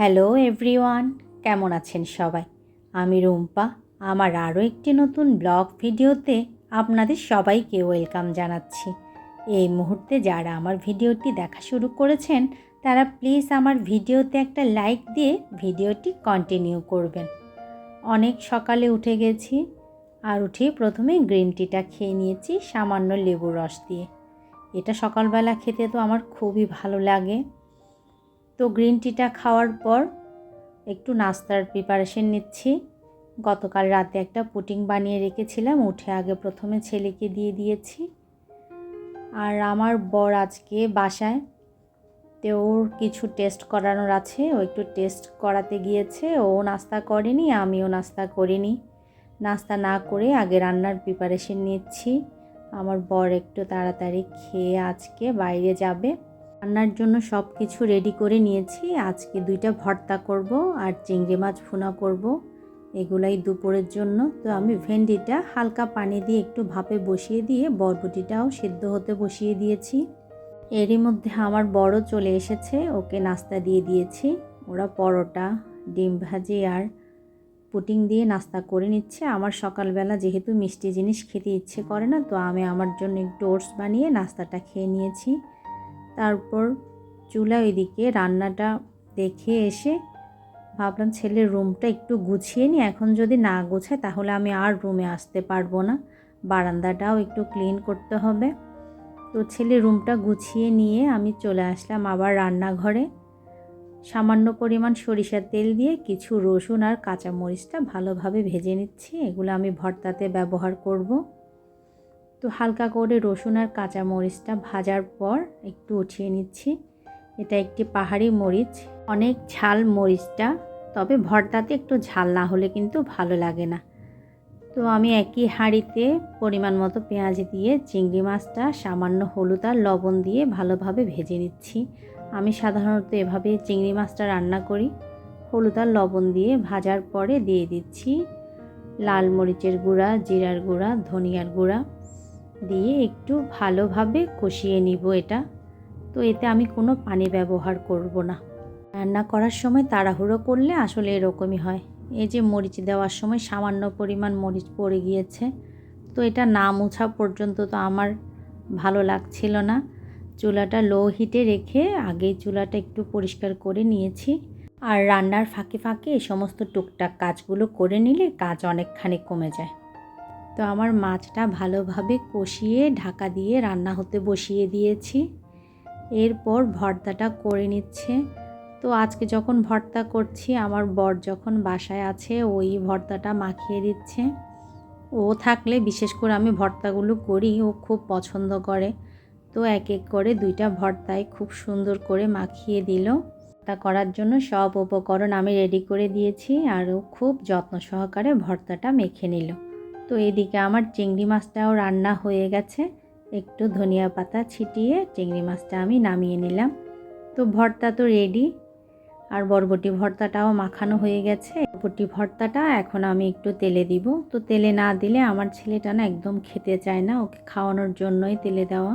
Hello everyone, কেমন আছেন সবাই? আমি রুম্পা, আমার আরও একটি নতুন ব্লগ ভিডিওতে আপনাদের সবাইকে ওয়েলকাম জানাচ্ছি। এই মুহূর্তে যারা আমার ভিডিওটি দেখা শুরু করেছেন, তারা প্লিজ আমার ভিডিওতে একটা লাইক দিয়ে ভিডিওটি কন্টিনিউ করবেন। অনেক সকালে উঠে গেছি আর উঠে প্রথমে গ্রিন টিটা খেয়ে নিয়েছি, সামান্য লেবুর রস দিয়ে। এটা সকালবেলা খেতে তো আমার খুবই ভালো লাগে। তো গ্রিন টিটা খাওয়ার পর একটু নাস্তার প্রিপারেশন নিচ্ছি। গতকাল রাতে একটা পুটিং বানিয়ে রেখেছিলাম, উঠে আগে প্রথমে ছেলেকে দিয়ে দিয়েছি। আর আমার বর আজকে বাসায়, তো ওর কিছু টেস্ট করানোর আছে, ও একটু টেস্ট করাতে গিয়েছে, ও নাস্তা করেনি, আমিও নাস্তা করিনি। নাস্তা না করে আগে রান্নার প্রিপারেশন নিচ্ছি। আমার বর একটু তাড়াতাড়ি খেয়ে আজকে বাইরে যাবে। রান্নার জন্য সব কিছু রেডি করে নিয়েছি। আজকে দুইটা ভর্তা করব আর চিংড়ি মাছ ভুনা করব। এগুলাই দুপুরের জন্য। তো আমি ভেন্ডিটা হালকা পানি দিয়ে একটু ভাপে বসিয়ে দিয়ে বরবটিটাও সিদ্ধ হতে বসিয়ে দিয়েছি। এরই মধ্যে আমার বড় চলে এসেছে, ওকে নাস্তা দিয়ে দিয়েছি। ওরা পরোটা, ডিম ভাজি আর পুটিং দিয়ে নাস্তা করে নিচ্ছে। আমার সকালবেলা যেহেতু মিষ্টি জিনিস খেতে ইচ্ছে করে না, তো আমি আমার জন্য একটু ওটস বানিয়ে নাস্তাটা খেয়ে নিয়েছি। তারপর চুলা ওইদিকে রান্নাটা দেখে এসে ভাবলাম ছেলের রুমটা একটু গুছিয়ে নিই। এখন যদি না গোছায় তাহলে আমি আর রুমে আসতে পারব না। বারান্দাটাও একটু ক্লিন করতে হবে। তো ছেলের রুমটা গুছিয়ে নিয়ে আমি চলে আসলাম আবার রান্নাঘরে। সামান্য পরিমাণ সরিষার তেল দিয়ে কিছু রসুন আর কাঁচামরিচটা ভালোভাবে ভেজে নিচ্ছি। এগুলো আমি ভর্তাতে ব্যবহার করব। তো হালকা করে রসুন আর কাঁচা মরিচটা ভাজার পর একটু উঠিয়ে নিচ্ছি। এটা একটি পাহাড়ি মরিচ, অনেক ঝাল মরিচটা, তবে ভর্তাতে একটু ঝাল না হলে কিন্তু ভালো লাগে না। তো আমি একই হাঁড়িতে পরিমাণ মতো পেঁয়াজ দিয়ে, চিংড়ি মাছটা, সামান্য হলুদ আর লবণ দিয়ে ভালোভাবে ভেজে নিচ্ছি। আমি সাধারণত এভাবে চিংড়ি মাছটা রান্না করি। হলুদ আর লবণ দিয়ে ভাজার পরে দিয়ে দিচ্ছি লাল মরিচের গুঁড়া, জিরার গুঁড়া, ধনিয়ার গুঁড়া। দিয়ে একটু ভালোভাবে কষিয়ে নিব এটা। তো এতে আমি কোনো পানি ব্যবহার করব না। রান্না করার সময় তাড়াহুড়ো করলে আসলে এরকমই হয়। এই যে মরিচ দেওয়ার সময় সামান্য পরিমাণ মরিচ পড়ে গিয়েছে। তো এটা না মোছা পর্যন্ত তো আমার ভালো লাগছিল না। চুলাটা লো হিটে রেখে আগেই চুলাটা একটু পরিষ্কার করে নিয়েছি। আর রান্নার ফাঁকে ফাঁকে এই সমস্ত টুকটাক কাজগুলো করে নিলে কাজ অনেকখানি কমে যায়। তো আমার মাছটা ভালোভাবে কষিয়ে ঢাকা দিয়ে রান্না হতে বসিয়ে দিয়েছি। এরপর ভর্তাটা করে নিচ্ছে। তো আজকে যখন ভর্তা করছি, আমার বর যখন বাসায় আছে, ওই ভর্তাটা মাখিয়ে দিচ্ছে। ও থাকলে বিশেষ করে আমি ভর্তাগুলো করি, ও খুব পছন্দ করে। তো এক এক করে দুইটা ভর্তায় খুব সুন্দর করে মাখিয়ে দিল। তা করার জন্য সব উপকরণ আমি রেডি করে দিয়েছি আর ও খুব যত্ন সহকারে ভর্তাটা মেখে নিল। তো এদিকে আমার চিংড়ি মাছটাও রান্না হয়ে গেছে। একটু ধনিয়া পাতা ছিটিয়ে চিংড়ি মাছটা আমি নামিয়ে নিলাম। তো ভর্তা তো রেডি আর বরবটি ভর্তাটাও মাখানো হয়ে গেছে। বরবটি ভর্তাটা এখন আমি একটু তেলে দিব। তো তেলে না দিলে আমার ছেলেটা না একদম খেতে চায় না, ওকে খাওয়ানোর জন্যই তেলে দেওয়া।